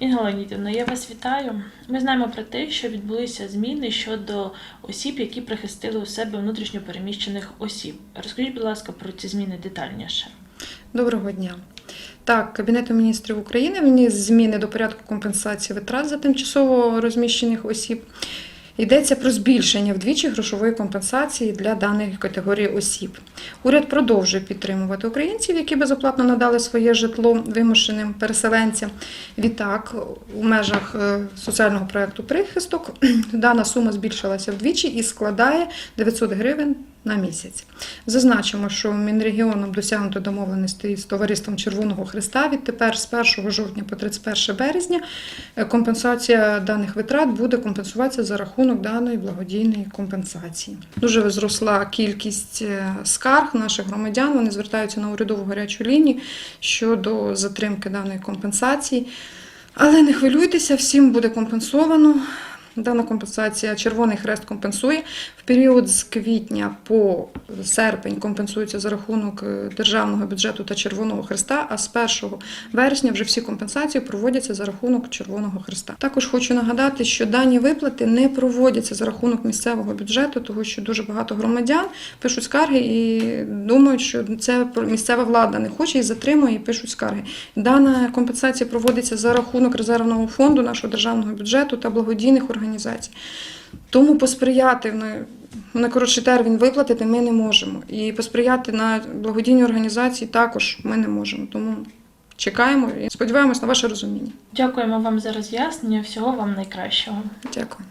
Інга Леонідівна, я вас вітаю. Ми знаємо про те, що відбулися зміни щодо осіб, які прихистили у себе внутрішньо переміщених осіб. Розкажіть, будь ласка, про ці зміни детальніше. Доброго дня. Так, Кабінету міністрів України вніс зміни до порядку компенсації витрат за тимчасово розміщених осіб. Йдеться про збільшення вдвічі грошової компенсації для даної категорії осіб. Уряд продовжує підтримувати українців, які безоплатно надали своє житло вимушеним переселенцям. Відтак, у межах е, соціального проєкту прихисток дана сума збільшилася вдвічі і складає 900 гривень на місяць. Зазначимо, що Мінрегіоном досягнуто домовленості з товариством Червоного Христа. Відтепер з 1 жовтня по 31 березня е, компенсація даних витрат буде компенсуватися за рахунок даної благодійної компенсації. Дуже зросла кількість е, скарг наших громадян. Вони звертаються на урядову гарячу лінію щодо затримки даної компенсації. Але не хвилюйтеся, всім буде компенсовано. Дана компенсація Червоний Хрест компенсує. В період з квітня по серпень компенсується за рахунок е, державного бюджету та Червоного Хреста, а з 1 вересня вже всі компенсації проводяться за рахунок Червоного Хреста. Також хочу нагадати, що дані виплати не проводяться за рахунок місцевого бюджету, тому що дуже багато громадян пишуть скарги і думають, що це місцева влада не хоче і затримує, і пишуть скарги. Дана компенсація проводиться за рахунок резервного фонду нашого державного бюджету та благодійних організацій. Тому посприяти на, на коротший термін виплатити ми не можемо. І посприяти на благодійні організації також ми не можемо. Тому чекаємо і сподіваємось на ваше розуміння. Дякуємо вам за роз'яснення. Всього вам найкращого. Дякую.